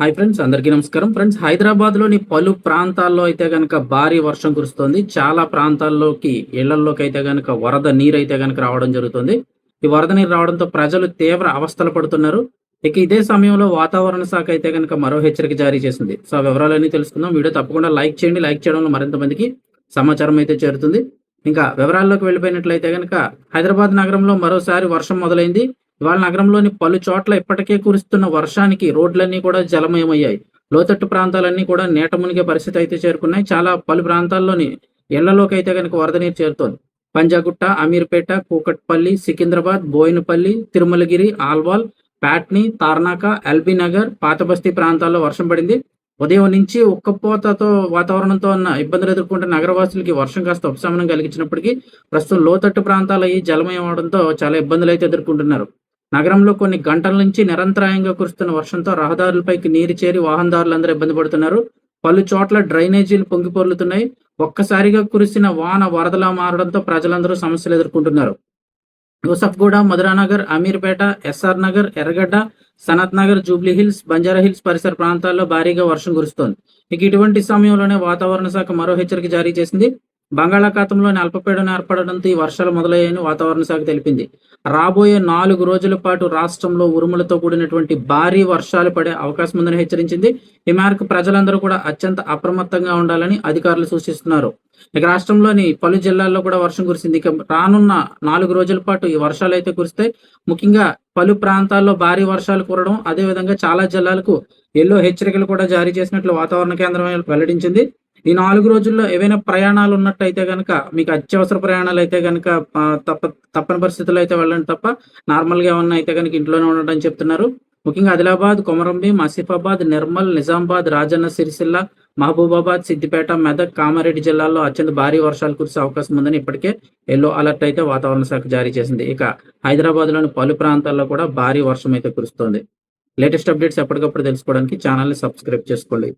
Hi friends అందరికీ నమస్కారం. Friends హైదరాబాద్లోని పలు ప్రాంతాల్లో అయితే గనక భారీ వర్షం కురుస్తోంది. చాలా ప్రాంతాల్లోకి ఇళ్ళలోకి అయితే గనక వరద నీరు అయితే గనక రావడం జరుగుతుంది. ఈ వరద నీరు రావడంతో ప్రజలు తీవ్ర అవస్థలు పడుతున్నారు. ఇక ఇదే సమయంలో వాతావరణ శాఖ అయితే గనక మరో హెచ్చరిక జారీ చేసింది. సో ఆ వివరాలన్నీ తెలుసుకుందాం. వీడియో తప్పకుండా లైక్ చేయండి. లైక్ చేయడంలో మరింత మందికి సమాచారం అయితే చేరుతుంది. ఇంకా వివరాల్లోకి వెళ్ళిపోయినట్లయితే గనక హైదరాబాద్ నగరంలో మరోసారి వర్షం మొదలైంది. ఇవాళ నగరంలోని పలు చోట్ల ఇప్పటికే కురుస్తున్న వర్షానికి రోడ్లన్నీ కూడా జలమయమయ్యాయి. లోతట్టు ప్రాంతాలన్నీ కూడా నీట మునిగే పరిస్థితి అయితే చేరుకున్నాయి. చాలా పలు ప్రాంతాల్లోని ఇళ్ళలోకి అయితే కనుక వరద నీరు చేరుతోంది. పంజాగుట్ట అమీర్పేట కూకట్పల్లి సికింద్రాబాద్ బోయినపల్లి తిరుమలగిరి ఆల్వాల్ ప్యాట్ని తార్నాక ఎల్బీ నగర్ పాతబస్తీ ప్రాంతాల్లో వర్షం పడింది. ఉదయం నుంచి ఉక్కపోతతో వాతావరణంతో ఉన్న ఇబ్బందులు ఎదుర్కొంటున్న నగరవాసులకి వర్షం కాస్త ఉపశమనం కలిగించినప్పటికీ ప్రస్తుతం లోతట్టు ప్రాంతాలు అయ్యి జలమయం అవడంతో చాలా ఇబ్బందులు అయితే ఎదుర్కొంటున్నారు. నగరంలో కొన్ని గంటల నుంచి నిరంతరాయంగా కురుస్తున్న వర్షంతో రహదారులపైకి నీరు చేరి వాహనదారులందరూ ఇబ్బంది పడుతున్నారు. పలు చోట్ల డ్రైనేజీలు పొంగిపొర్లుతున్నాయి. ఒక్కసారిగా కురిసిన వాన వరదలా మారడంతో ప్రజలందరూ సమస్యలు ఎదుర్కొంటున్నారు. Yousufguda Madhuranagar Ameerpet SR Nagar Erragadda Sanath Nagar Jubilee hills Banjara hills పరిసర ప్రాంతాల్లో భారీగా వర్షం కురుస్తోంది. ఇక ఇటువంటి సమయంలోనే వాతావరణ శాఖ మరో హెచ్చరిక జారీ చేసింది. బంగాళాఖాతంలోని అల్పపీడనం ఏర్పడడంతో ఈ వర్షాలు మొదలయ్యాయని వాతావరణ శాఖ తెలిపింది. రాబోయే నాలుగు రోజుల పాటు రాష్ట్రంలో ఉరుములతో కూడినటువంటి భారీ వర్షాలు పడే అవకాశం ఉందని హెచ్చరించింది. ఈ మేరకు ప్రజలందరూ కూడా అత్యంత అప్రమత్తంగా ఉండాలని అధికారులు సూచిస్తున్నారు. ఇక రాష్ట్రంలోని పలు జిల్లాల్లో కూడా వర్షం కురిసింది. ఇక రానున్న నాలుగు రోజుల పాటు ఈ వర్షాలు అయితే కురిస్తే ముఖ్యంగా పలు ప్రాంతాల్లో భారీ వర్షాలు కురడం అదేవిధంగా చాలా జిల్లాలకు ఎల్లో హెచ్చరికలు కూడా జారీ చేసినట్లు వాతావరణ కేంద్రం వెల్లడించింది. ఈ నాలుగు రోజుల్లో ఏవైనా ప్రయాణాలు ఉన్నట్టయితే కనుక మీకు అత్యవసర ప్రయాణాలు అయితే కనుక తప్ప తప్పని పరిస్థితుల్లో అయితే వెళ్ళండి తప్ప నార్మల్గా ఏమన్నా అయితే కనుక ఇంట్లోనే ఉండడం చెప్తున్నారు. ముఖ్యంగా ఆదిలాబాద్ కొమరంభీం ఆసిఫాబాద్ నిర్మల్ నిజామాబాద్ రాజన్న సిరిసిల్ల మహబూబాబాద్ సిద్దిపేట మెదక్ కామారెడ్డి జిల్లాల్లో అత్యంత భారీ వర్షాలు కురిసే అవకాశం ఉందని ఇప్పటికే ఎల్లో అలర్ట్ అయితే వాతావరణ శాఖ జారీ చేసింది. ఇక హైదరాబాద్లోని పలు ప్రాంతాల్లో కూడా భారీ వర్షం అయితే కురుస్తోంది. లేటెస్ట్ అప్డేట్స్ ఎప్పటికప్పుడు తెలుసుకోవడానికి ఛానల్ని సబ్స్క్రైబ్ చేసుకోండి.